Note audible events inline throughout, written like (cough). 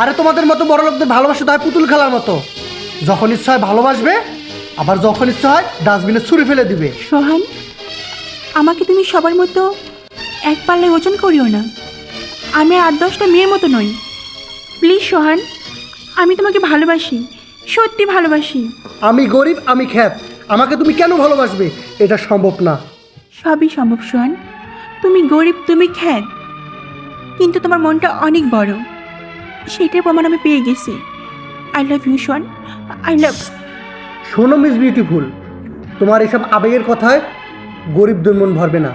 আরে তোমাদের মতো বড় লোকদের ভালোবাসা তো হয় পুতুল খেলার মতো। যখন ইচ্ছা হয় ভালোবাসবে আবার যখন ইচ্ছা হয় ডাস্টবিনে ছুঁড়ে ফেলে দিবে। সোহান আমাকে তুমি সবার মতো এক পাল্লায় ওজন করিও না। আমি আট দশটা মেয়ের মতো নই। প্লিজ সোহান আমি তোমাকে ভালোবাসি সত্যি ভালোবাসি। আমি গরিব আমি খ্যাত। আমাকে তুমি কেন ভালোবাসবে? এটা সম্ভব না। সবই সম্ভব সোহান। তুমি গরিব তুমি খ্যাত। কিন্তু তোমার মনটা অনেক বড়। সেটার প্রমাণ আমি পেয়ে গেছি। I love you Sohan I love শোনো মিস বিউটিফুল তোমার এসব আবেগের কথায় গরিবদের মন ভরবে না।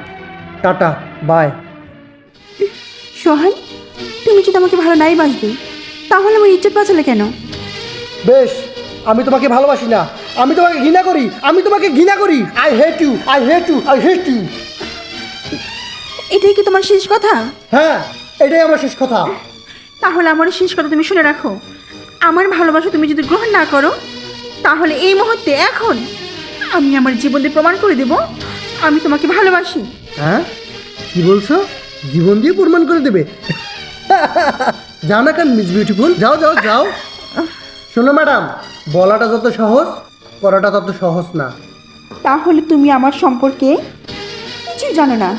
টাটা বাই সোহান তুমি যদি আমাকে ভালো নাই বাসবে তাহলে আমার ইজ্জত বাঁচালে কেন? বেশ আমি তোমাকে ভালোবাসি না। আমি তোমাকে ঘৃণা করি আমি তোমাকে ঘৃণা করি। I hate you I hate you I hate you এটাই কি তোমার শেষ কথা? হ্যাঁ এটাই আমার শেষ কথা। তাহলে আমার শেষ কথা তুমি শুনে রাখো। আমার ভালোবাসা তুমি যদি গ্রহণ না করো তাহলে এই মুহূর্তে এখন আমি আমার জীবন দিয়ে প্রমাণ করে দেব। আমি তোমাকে ভালোবাসি। হ্যাঁ? কি বলছো? জীবন দিয়ে প্রমাণ করে দেবে? (laughs) যাও না কেন মিস বিউটিফুল যাও যাও যাও। শোনো ম্যাডাম বলাটা যত সহজ করাটা তত সহজ না। তাহলে তুমি আমার সম্পর্কে কিছুই জানো না?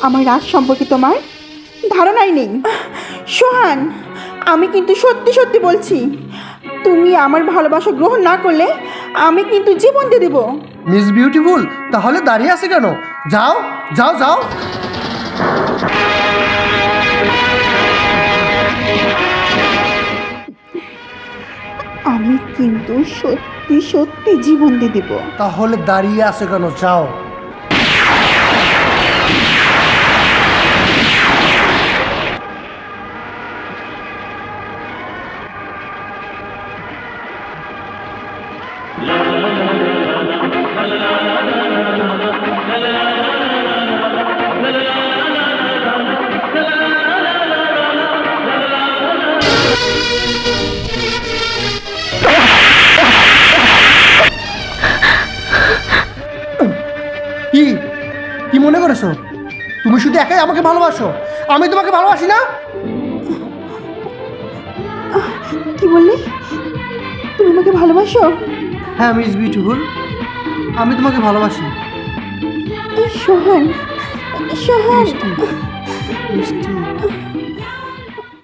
আমার রাজ সম্পর্কে তোমার ধারণাই নেই। সোহান আমি কিন্তু সত্যি সত্যি বলছি তুমি আমার ভালোবাসা গ্রহণ না করলে আমি কিন্তু জীবন দিয়ে দেবো। মিস বিউটিফুল তাহলে দাঁড়িয়ে আছে কেন? যাও যাও যাও। আমি কিন্তু সত্যি সত্যি জীবন দিয়ে দেবো। তাহলে দাঁড়িয়ে আছে কেন? যাও। কি? কি মনে করেছ? তুমি শুধু একাই আমাকে ভালোবাসো? আমি তোমাকে ভালোবাসি না? কি বললে? তুমি আমাকে ভালোবাসো? হ্যাঁ মিস বিউটিফুল আমি তোমাকে ভালোবাসি। সোহান সোহান। মিষ্টি